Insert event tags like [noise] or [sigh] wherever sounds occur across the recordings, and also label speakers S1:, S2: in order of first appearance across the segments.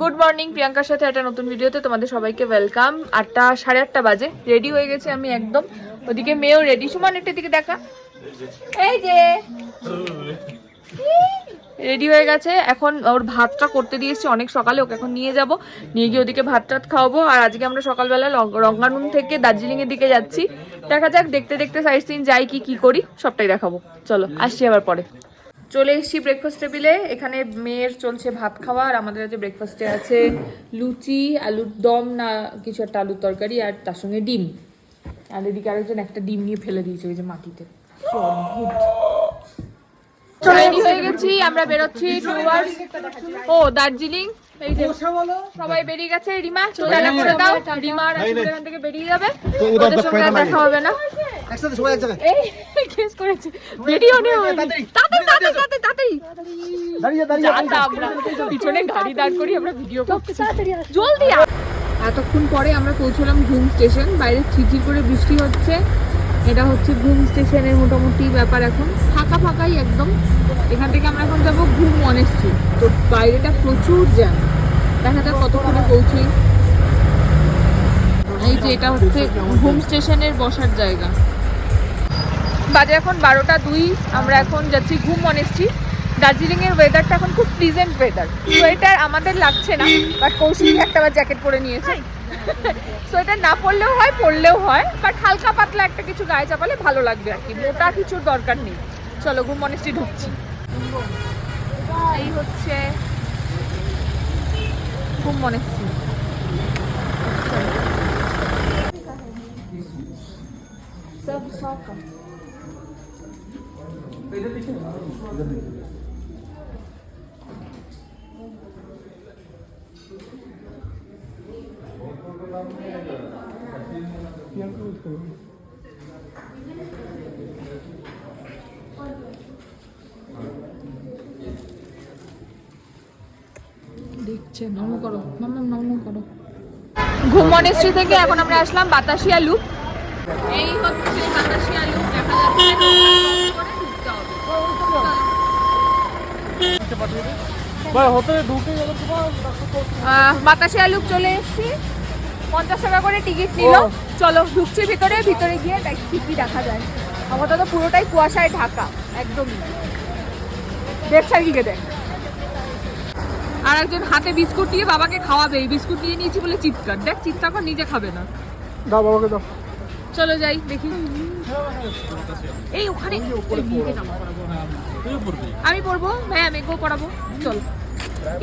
S1: Good morning প্রিয়াঙ্কার সাথে একটা নতুন ভিডিওতে তোমাদের সবাইকে ওয়েলকাম আটটা, সাড়ে আটটা বাজে। রেডি হয়ে গেছে আমি একদম। ওদিকে মেয়েও রেডি সুমান, একটা দিকে দেখা। এই যে। রেডি হয়ে গেছে। এখন ওর ভাতটা করতে দিয়েছি। অনেক সকালে ওকে এখন নিয়ে যাব। নিয়ে গিয়ে ওদিকে ভাত টাত খাওয়াবো। আর আজকে আমরা সকালবেলা রঙ্গানুন থেকে দার্জিলিং এর দিকে যাচ্ছি। দেখা যাক, দেখতে দেখতে সাইড সিন যাই কি কি করি, সবটাই দেখাবো। চলো, আসছি আবার পরে। চলে এসেছি ব্রেকফাস্ট টেবিলে এখানে মেয়ের চলছে ভাত খাওয়া আর আমাদের আছে ব্রেকফাস্টে আছে লুচি, আলুর দম না কিছু একটা আলুর তরকারি আর তার সঙ্গে ডিম। আর এদিকে আরেকজন একটা ডিম নিয়ে ফেলে দিয়েছে ওই যে মাটিতে। আমরা বেরোচ্ছি ও, দার্জিলিং? এই যে সবাই বেরিয়ে গেছে। রিমা চলে করে দাও। রিমা আর এখান থেকে বেরিয়ে যাবে। ওদের সঙ্গে আর দেখা হবে না।
S2: একসাথে সবাই এক জায়গায়
S1: এই কেস করেছে। ভিডিও নেই তাড়াতাড়ি। তাড়াতাড়ি তাড়াতাড়ি
S2: দাঁড়িয়ে দাঁড়িয়ে।
S1: আমরা পিছনে গাড়ি দাঁড় করি আমরা ভিডিও করছি। জলদি এতক্ষণ পরে আমরা পৌঁছলাম ঘুম স্টেশন। বাইরে ঝিরঝির করে বৃষ্টি হচ্ছে। এটা হচ্ছে ঘুম স্টেশনের মোটামুটি ব্যাপার এখন। ফাঁকা ফাঁকাই একদম। এখান থেকে আমরা এখন যাব ঘুম অনেস্ট্রি। তো বাইরেটা প্রচুর জ্যাম দেখা যাক কতক্ষণে পৌঁছই এই যে এটা হচ্ছে ঘুম স্টেশনের বসার জায়গা। বাজে এখন বারোটা দুই, আমরা এখন যাচ্ছি ঘুম অনেস্ট্রি দার্জিলিং এর ওয়েদারটা এখন খুব প্লিজেন্ট ওয়েদার সোয়েটার আমাদের লাগছে না বাট কৌশিক একটা বার জ্যাকেট পরে নিয়েছে। সোয়েটার না পরলেও হয় পরলেও হয় বাট হালকা পাতলা একটা কিছু গায়ে চাপালে ভালো লাগবে আর কি। মোটা কিছুর দরকার নেই। চলো ঘুম অনেস্ট্রি ঢুকছি। এই হচ্ছে 그것만 했어. 서브 사올까? 그냥 끄고 있어요. দেখছে নমো করো মামা নমো করো। ঘুম মনেস্ট্রি থেকে এখন আমরা আসলাম বাতাসিয়া লুপ। এই হচ্ছে বাতাসিয়া লুপ দেখা যাচ্ছে বাতাসিয়া লুপ চলে এসেছি। পঞ্চাশ টাকা করে টিকিট নিল। চলো ঢুকছি ভিতরে ভিতরে গিয়ে দেখছি কি দেখা যায়। আপাতত পুরোটাই কুয়াশায় ঢাকা একদমই। দেখ সার্কিকে দেখ। আর একজন হাতে বিস্কুট দিয়ে বাবাকে খাওয়াবে। এই বিস্কুট নিয়ে নিয়েছি বলে চিৎকার। দেখ চিৎকার কর নিজে খাবে না।
S2: দাও বাবাকে দাও।
S1: চলো যাই দেখি। এই ওখানে আমি পরবো হ্যাঁ মেয়েকেও পরাবো চল।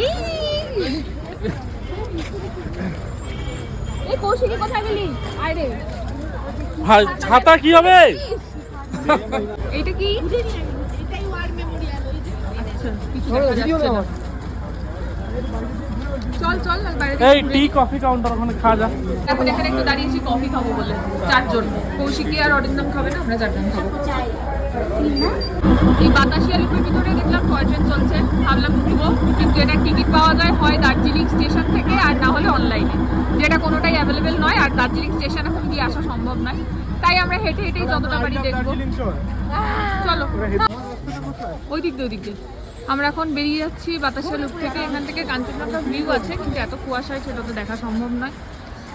S1: এই! কৌশিকি কোথায় গেলি? আরে
S2: ভাই ছাতা কি হবে?
S1: এইটা কি? আচ্ছা, কিছু দেখা যাচ্ছে না। চল চল
S2: এই টি কফি কাউন্টার ওখানে খাওয়া যা
S1: এখন এখানে একটু দাঁড়িয়েছি কফি খাব বলে। চারজন। কৌশিকি আর অরিন্দম খাবে না? আমরা চারজন খাব। এই বাতাসিয়া লুপের ভিতরে দেখলাম টয় ট্রেন চলছে। ভাবলাম উঠবো। কিন্তু এটা টিকিট পাওয়া যায় হয় দার্জিলিং স্টেশন থেকে আর না হলে অনলাইনে যেটা কোনোটাই অ্যাভেলেবেল নয় আর দার্জিলিং স্টেশন এখন গিয়ে আসা সম্ভব নয়। তাই আমরা হেঁটে হেঁটেই যতটা পারি দেখব। চলো। ওই দিক দিয়ে ওই দিক দিয়ে। আমরা এখন বেরিয়ে যাচ্ছি বাতাসা লুপ থেকে। এখান থেকে কাঞ্চনজঙ্ঘা ভিউ আছে কিন্তু এত কুয়াশায় সেটা তো দেখা সম্ভব নয়।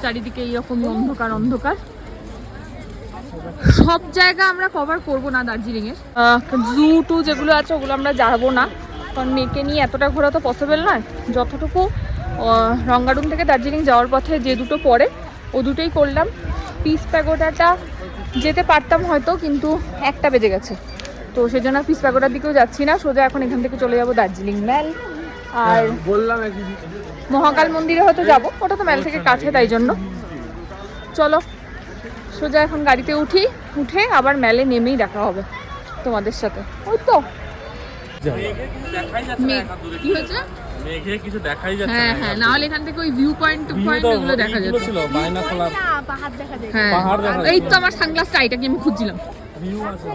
S1: চারিদিকে এইরকমই অন্ধকার অন্ধকার। সব জায়গা আমরা কভার করব না দার্জিলিং এর জু টু যেগুলো আছে ওগুলো আমরা যাব না। কারণ মেয়েকে নিয়ে এতটা ঘোরা তো পসিবল নয়। যতটুকু আহ, রঙ্গাডুম থেকে দার্জিলিং যাওয়ার পথে যে দুটো পড়ে ও দুটোই করলাম। পিস প্যাগোডাটা যেতে পারতাম হয়তো কিন্তু একটা বেজে গেছে। তো সেজন্য পিস প্যাগোডার দিকেও যাচ্ছি না সোজা এখন এখান থেকে চলে যাব দার্জিলিং ম্যাল। আর
S2: বললাম
S1: মহাকাল মন্দিরে হয়তো যাব ওটা তো ম্যাল থেকে কাছে তাই জন্য। চলো সোজা এখন গাড়িতে উঠি উঠে আবার মেলে নেমেই দেখা হবে তোমাদের সাথে। ওই তো।
S2: দেখাই যাচ্ছে
S1: মেঘ কি হয়েছে?
S2: মেঘে কিছু দেখাই যাচ্ছে
S1: হ্যাঁ হ্যাঁ না হলে এখান থেকে ওই ভিউ পয়েন্ট পয়েন্ট এগুলো দেখা যেত।
S2: ছিল বাইনা খোলা।
S1: হ্যাঁ
S2: পাহাড় দেখা
S1: এই তো আমার সানগ্লাসটা এটাকে আমি খুঁজছিলাম?
S2: ভিউ আছে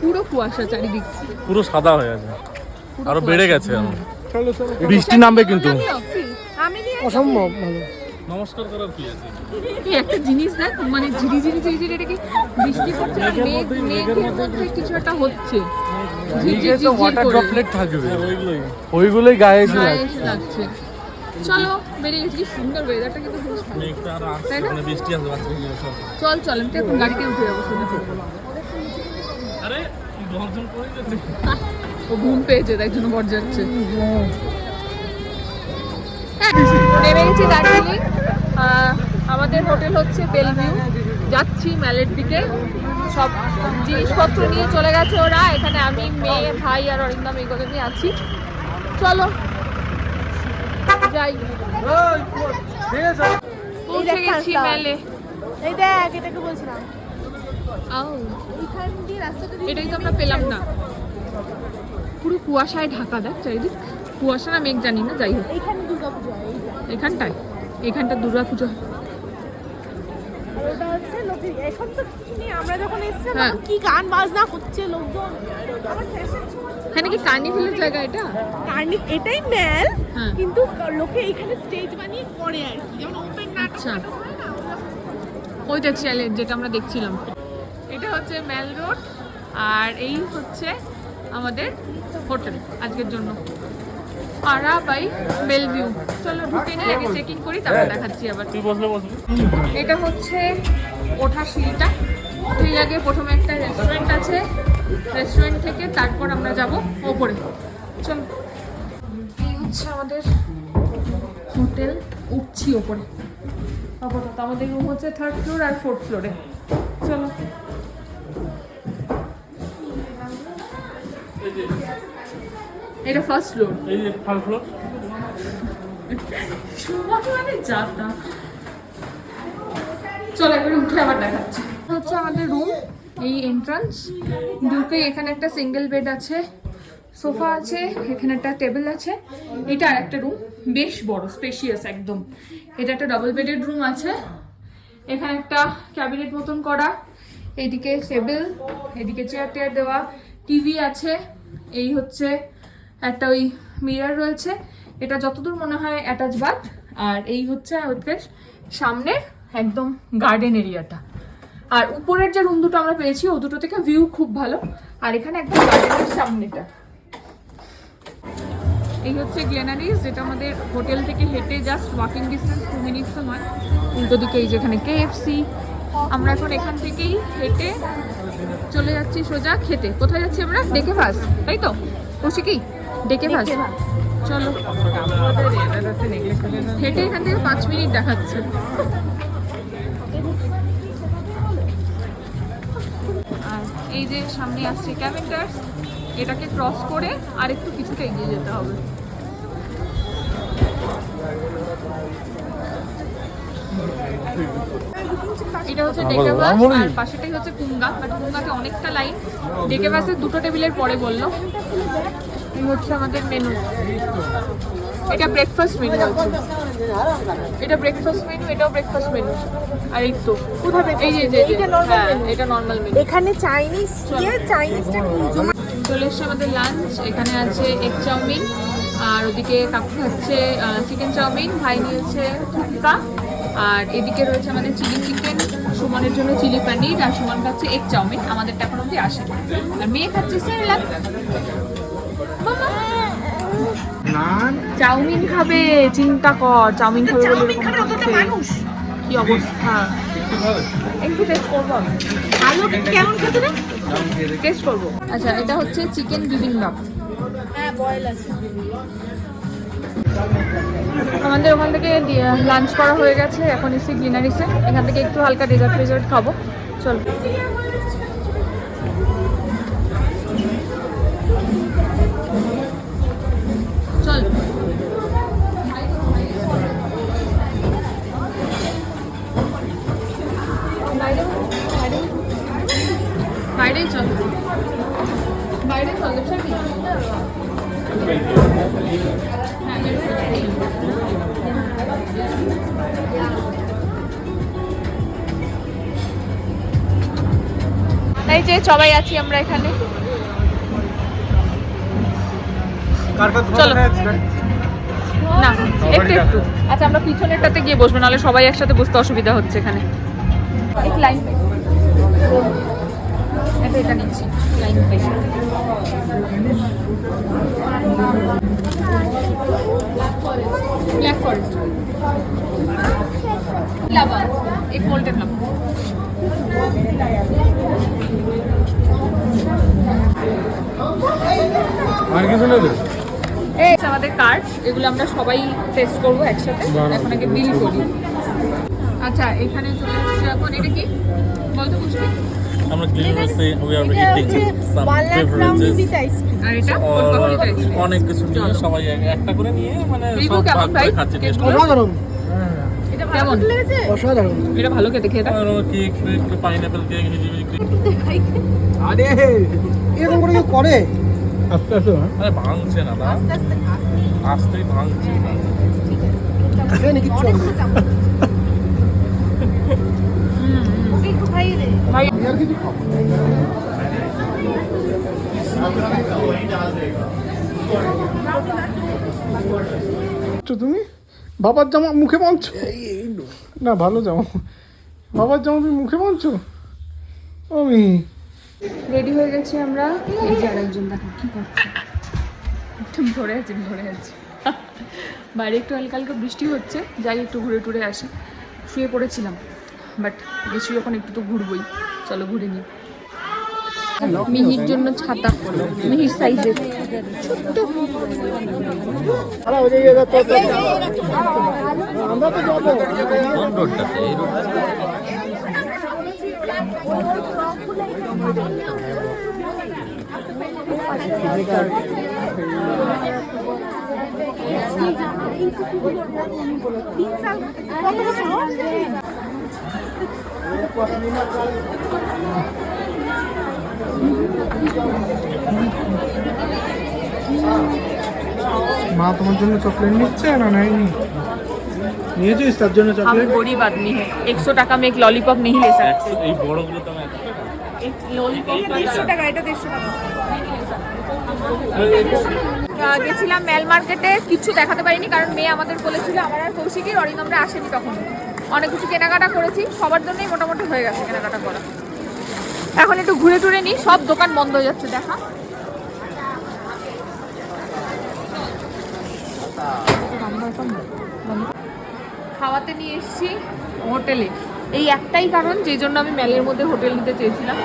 S1: পুরো কুয়াশা চারিদিক।
S2: পুরো সাদা হয়ে আছে।
S1: আরও
S2: বেড়ে গেছে বৃষ্টি নামবে কিন্তু।
S3: অসম্ভব ভালো।
S2: নমস্কার করার কি আছে?
S1: একটা জিনিস দেখ মানে ঝিরি ঝিরি ঝিরি ঝিরি এটা কি বৃষ্টি পড়ছে? না মেঘ মেঘের মধ্যে কিছু একটা হচ্ছে। ঝিরঝির ঝিরঝির
S2: ওয়াটার
S1: করে।
S2: ড্রপলেট থাকবে। ওইগুলোই। গায়ে এসে
S1: গায়ে
S2: লাগছে
S1: এসে লাগছে চলো বেরিয়ে গেছি। সুন্দর ওয়েদারটা কিন্তু
S2: মানে
S1: চল চল আমি তো এখন গাড়িতে উঠে যাব
S2: আরে
S1: ও ঘুম পেয়েছে তাই জন্য বর যাচ্ছে। হ্যাঁ, নেমে গেছি দার্জিলিং। আমাদের হোটেল হচ্ছে বেলভিউ। যাচ্ছি ম্যালের দিকে। সব জিনিসপত্র নিয়ে চলে গেছে ওরা। এখানে আমি মেয়ে ভাই আর অরিন্দম এগুলো নিয়ে আছি। চলো। যাই। পৌঁছে গেছি মেলে।
S3: এই দেখ এটাকে বলছিলাম।
S1: আউ
S3: এইখান দিয়ে রাস্তাটা দিয়ে
S1: এটাই আমরা পেলাম না। পুরো কুয়াশায় ঢাকা দেখ চারিদিক। কুয়াশা না মেঘ জানি না যাই হোক। এখানটায়? এখানটা হয়।
S3: এখন
S1: হ্যাঁ।
S3: কি
S1: কার্নিভেলের জায়গা এটা?
S3: এটাই মেল
S1: হ্যাঁ।
S3: কিন্তু লোকে এখানে স্টেজ বানিয়ে করে আর কি। যেমন ওপেন নাটক
S1: আচ্ছা।
S3: হয়
S1: ওইটা চ্যালেঞ্জ যেটা আমরা দেখছিলাম। এটা হচ্ছে মেল রোড আর এই হচ্ছে আমাদের হোটেল আজকের জন্য। পাড়া বাই বেলভিউ চলো ঢুকে নিয়ে আগে চেকিং করি তারপর দেখাচ্ছি আবার।
S2: তুই বসলে বসবি।
S1: এটা হচ্ছে ওঠা সিঁড়িটা। সেই আগে প্রথমে একটা রেস্টুরেন্ট আছে। রেস্টুরেন্ট থেকে তারপর আমরা যাব ওপরে। চল। এই হচ্ছে আমাদের হোটেল উঠছি ওপরে। আপাতত আমাদের রুম হচ্ছে থার্ড ফ্লোর আর ফোর্থ ফ্লোরে চলো। এটা ফার্স্ট ফ্লোর
S2: এই যে থার্ড ফ্লোর
S1: মানে যাতা চলো এবারে উঠে আবার দেখাচ্ছি। হচ্ছে আমাদের রুম এই এন্ট্রান্স ঢুকে এখানে একটা সিঙ্গেল বেড আছে। সোফা আছে, এখানে একটা টেবিল আছে। এটা আর একটা রুম বেশ বড় স্পেশিয়াস একদম। এটা একটা ডাবল বেডেড রুম আছে। এখানে একটা ক্যাবিনেট মতন করা। এইদিকে টেবিল এদিকে চেয়ার টেয়ার দেওয়া। টিভি আছে। এই হচ্ছে একটা ওই মিরার রয়েছে। এটা যতদূর মনে হয় অ্যাটাচ বাথ আর এই হচ্ছে ওদের সামনের একদম গার্ডেন এরিয়াটা আর উপরের যে রুম দুটো আমরা পেয়েছি, ও দুটো থেকে ভিউ খুব ভালো। আর এখানে একদম গার্ডেনের সামনেটা। এই হচ্ছে গ্লেনারিস যেটা আমাদের হোটেল থেকে হেঁটে just walking distance two minutes সময়। উল্টো দিকে এই যেখানে কেএফসি আমরা এখন এখান থেকেই হেঁটে চলে যাচ্ছি সোজা খেতে। কোথায় যাচ্ছি আমরা? ডেকে ভাস তাই তো? কৌশিকি ডেকে ভাস। চলো। হেঁটে এখান থেকে পাঁচ মিনিট দেখাচ্ছে। আর এই যে সামনে আসছে ক্যাভেন্ডার্স এটাকে ক্রস করে আর একটু কিছুটা এগিয়ে যেতে হবে। এটা হচ্ছে ডেকে আর পাশেটাই হচ্ছে কুঙ্গা। বাট কুঙ্গাতে অনেকটা লাইন ডেকে দুটো টেবিলের পরে বলল। এই হচ্ছে আমাদের মেনু এটা ব্রেকফাস্ট মেনু এটা ব্রেকফাস্ট মেনু এটাও ব্রেকফাস্ট মেনু আর এই তো।
S3: কোথায়
S1: এই যে হ্যাঁ? এটা নর্মাল মেনু
S3: এখানে চাইনিজ চাইনিজটা
S1: চলে এসছে আমাদের লাঞ্চ এখানে আছে এগ চাউমিন আর ওদিকে কাকু খাচ্ছে চিকেন চাউমিন ভাই নিয়েছে ফুটকা আর এদিকে রয়েছে আমাদের চিলি চিকেন সুমনের জন্য চিলি পানির আর সুমন খাচ্ছে এগ চাউমিন আমাদেরটা এখন অব্দি আসে আর মেয়ে খাচ্ছে সেরেলাক চাউমিন খাবে চিন্তা কর চাউমিন খাবে।
S3: মানুষ।
S1: কি অবস্থা? একটু টেস্ট করব আমি
S3: আলু
S1: টেস্ট করব আচ্ছা এটা হচ্ছে চিকেন বিবিম্বাপ। আমাদের ওখান থেকে লাঞ্চ করা হয়ে গেছে, এখন এসে গ্লিনারিসে এখান থেকে একটু হালকা ডেজার্ট ফেজার্ট খাব। চল। এই যে সবাই আছি আমরা এখানে। চলো। না একটু একটু। আচ্ছা আমরা পিছনেরটাতে গিয়ে বসবো নাহলে সবাই একসাথে বসতে অসুবিধা হচ্ছে এখানে। লাইন। এটা এটা নিচ্ছি। লাইন ব্ল্যাক ফরেস্ট লাভা এক
S2: আর কিছু
S1: এই আমাদের কার্ড এগুলো আমরা সবাই টেস্ট করব একসাথে। এখন আগে বিল করি। আচ্ছা এখানে চলে এসেছে এখন এটা কি? বলতো বুঝবি
S2: আমরা গ্লিমাসে we
S3: are
S2: eating
S3: some beverages
S1: আর এটা?
S2: অনেক কিছু নিয়ে সবাই এক- একটা করে নিয়ে মানে সব
S1: কেমন
S2: ভাগ করে খাচ্ছি টেস্ট করে।
S4: অসাধারণ।
S3: এটা
S1: কেমন?
S4: অসাধারণ।
S1: এটা ভালো খেতে খেতে
S2: আর কেক ফেক পাইনাপেল কেক হিজিবি
S4: আরে এরকম করে করে?
S2: আস্তে আস্তে আরে ভাঙছে না
S3: আস্তে আস্তে আস্তে।
S2: ভাঙছে। না
S4: এখানে কিচ্ছু হবে না।
S3: ওকে একটু খাইয়ে দে
S1: ভাই
S4: আমি আর কিছু খাব
S5: তুমি? বাবার জামা মুখে বাঁধছো? না ভালো জামা। বাবার জামা তুমি মুখে বাঁধছো? আমি
S1: রেডি হয়ে গেছি আমরা। এই যে আরেকজন দেখো কি করছে। ধরে আছি ধরে আছি। বাইরে একটু হালকা হালকা বৃষ্টি হচ্ছে যাই একটু ঘুরে টুরে আসি। শুয়ে পড়েছিলাম। বাট গেছি যখন একটু তো ঘুরবই। চলো ঘুরে নিই। মিহির জন্য ছাতা মিহির সাইজের।
S4: আরে ওই যে এটা তো- তো- আমরা তো যাব
S2: কোন রোডটাতে এই রোড
S5: মা তোমার জন্য চকলেট নিচ্ছে না নেয়নি নিয়েছিস তার জন্য
S1: हम
S5: চকলেট
S1: गरीब आदमी है एक सौ टका में एक लॉलीपॉप नहीं ले सकते
S2: একশো- এই বড়গুলো তো আমি একশো টাকা।
S1: एक लॉलीपॉप
S3: দেড়শো টাকা এটা দেড়শো টাকা
S1: আহ, গেছিলাম মেল মার্কেটে কিছু দেখাতে পারিনি কারণ মেয়ে আমাদের বলেছিল আমার আর কৌশিকের অরিন্দমরা আসেনি তখন অনেক কিছু কেনাকাটা করেছি সবার জন্যই মোটামুটি হয়ে গেছে কেনাকাটা করা। এখন একটু ঘুরে টুরে নিই সব দোকান বন্ধ হয়ে যাচ্ছে দেখা। খাওয়াতে নিয়ে এসেছি হোটেলে। এই একটাই কারণ যেই জন্য আমি ম্যালের মধ্যে হোটেল নিতে চেয়েছিলাম।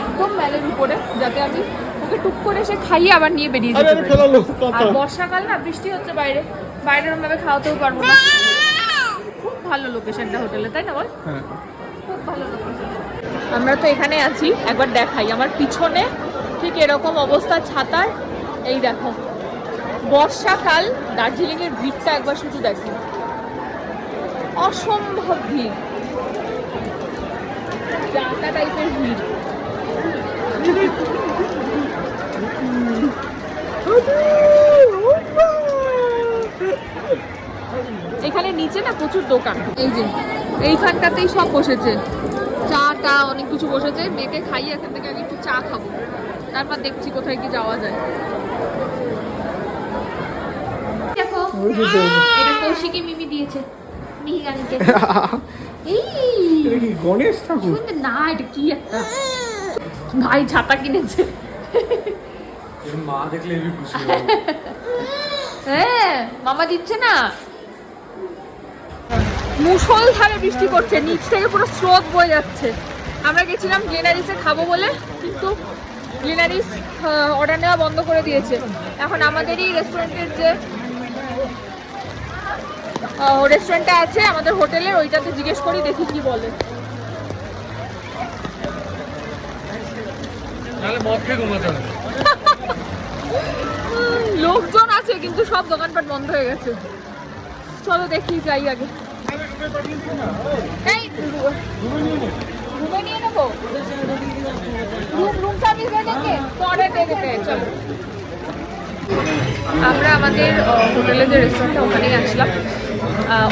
S1: একদম ম্যালের উপরে যাতে আমি ওকে টুক করে এসে খাইয়ে আবার নিয়ে বেরিয়ে যেতে আর বর্ষাকাল না বৃষ্টি হচ্ছে বাইরে। বাইরে ভাবে খাওয়াতেও পারব না। ভালো লোকেশনটা হোটেলে তাই না বল?
S5: হ্যাঁ।
S1: খুব ভালো লোকেশন আমরা তো এখানে আছি একবার দেখাই। আমার পিছনে ঠিক এরকম অবস্থা ছাতার। এই দেখো বর্ষাকাল দার্জিলিং এর ভিড়টা একবার শুধু দেখো। অসম্ভব ভিড়। জাতা টাইপের ভিড়। [laughs] এখানে নিচে না প্রচুর দোকান। এই যে এইখানটাতেই সব বসেছে। চা টা অনেক কিছু বসেছে। মেয়েকে খাইয়ে এখান থেকে আগে একটু চা খাব। তারপর দেখছি কোথায় কি যাওয়া যায়। দেখো এটা কৌশিকে মিমি দিয়েছে মিহিগানিকে [laughs] এই!
S5: এটা গণেশ ঠাকুর?
S1: না এটা কি একটা? ভাই ছাতা কিনেছে।
S2: মা দেখলে খুশি
S1: হ্যাঁ মামা দিচ্ছে না? মুষলধারে বৃষ্টি পড়ছে নিচ থেকে পুরো স্রোত বয়ে যাচ্ছে। আমরা গেছিলাম গ্লিনারিসে খাব বলে কিন্তু গ্লিনারিস অর্ডার নেওয়া বন্ধ করে দিয়েছে। এখন আমাদেরই রেস্টুরেন্টের যে রেস্টুরেন্টটা আছে আমাদের হোটেলের ওইটাতে জিজ্ঞেস করি দেখি কি বলে। লোকজন আছে কিন্তু সব দোকানপাট বন্ধ হয়ে গেছে। চলো দেখি যাই আগে। আমরা আমাদের হোটেলের হোটেলে যে রেস্টুরেন্টটা ওখানেই আসলাম।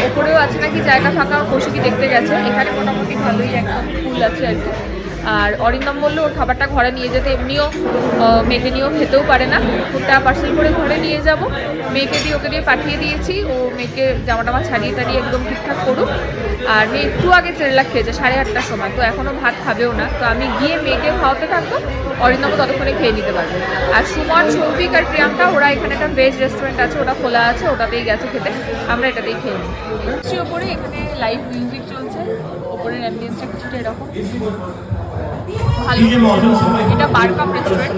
S1: ওপরেও আছে নাকি জায়গা ফাঁকা? কৌশিকি দেখতে গেছে? এখানে মোটামুটি ভালোই একদম ফুল আছে আর কি। আর অরিন্দম বলল, ওর খাবারটা ঘরে নিয়ে যেতে এমনিও মেয়েকে নিয়েও খেতেও পারে না। ওটা পার্সেল করে ঘরে নিয়ে যাব। মেয়েকে দিয়ে ওকে দিয়ে পাঠিয়ে দিয়েছি। ও মেয়েকে জামা টামা ছাড়িয়ে টাড়িয়ে একদম ঠিকঠাক করুক। আর মেয়ে একটু আগে চেরলাক খেয়েছে, সাড়ে আটটার সময়। তো এখনও ভাত খাবেও না। তো আমি গিয়ে মেয়েকে খাওয়াতে থাকব। অরিন্দম ততক্ষণে খেয়ে নিতে পারবে। আর সুমন, সৌভিক আর প্রিয়াঙ্কা, ওরা এখানে একটা ভেজ রেস্টুরেন্ট আছে। ওটা খোলা আছে, ওটাতেই গেছে খেতে। আমরা এটাতেই খেয়ে নিই। ওপরে এখানে লাইভ মিউজিক চলছে। ওপরের অ্যাম্বিয়েন্সটা কিছুটা এরকম। ভালো। এটা পার্ক কাপ রেস্টুরেন্ট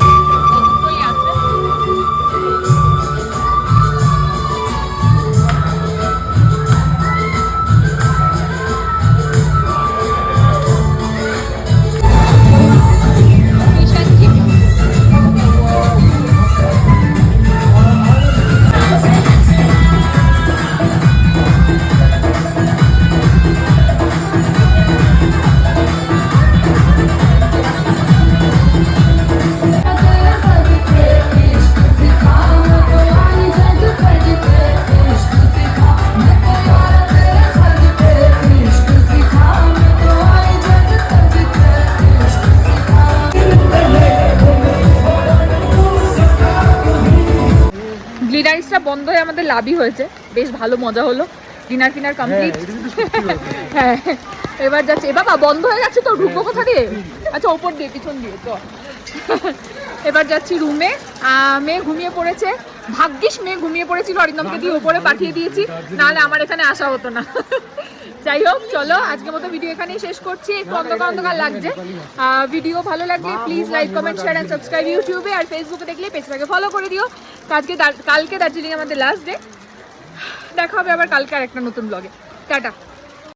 S1: লাভই হয়েছে। বেশ ভালো মজা হলো। ডিনার ফিনার কমপ্লিট [laughs] হ্যাঁ এবার যাচ্ছে। এ বাবা বন্ধ হয়ে গেছে তো? ঢুকবো কোথা দিয়ে? আচ্ছা ওপর দিয়ে পিছন দিয়ে তো [laughs] এবার যাচ্ছি রুমে মেয়ে ঘুমিয়ে পড়েছে। ভাগ্যিস মেয়ে ঘুমিয়ে পড়েছিল, অরিন্দমকে দিয়ে উপরে পাঠিয়ে দিয়েছি, নাহলে আমার এখানে আসা হতো না। যাই হোক, চলো, আজকের মতো ভিডিও এখানেই শেষ করছি, একটু অন্ধকার অন্ধকার লাগছে। ভিডিও ভালো লাগলে please like comment share and subscribe ইউটিউবে আর ফেসবুকে দেখলে পেজটাকে ফলো করে দিও। আজকে কালকে দার্জিলিং আমাদের লাস্ট ডে দেখা হবে আবার কালকে আর একটা নতুন ব্লগে টাটা।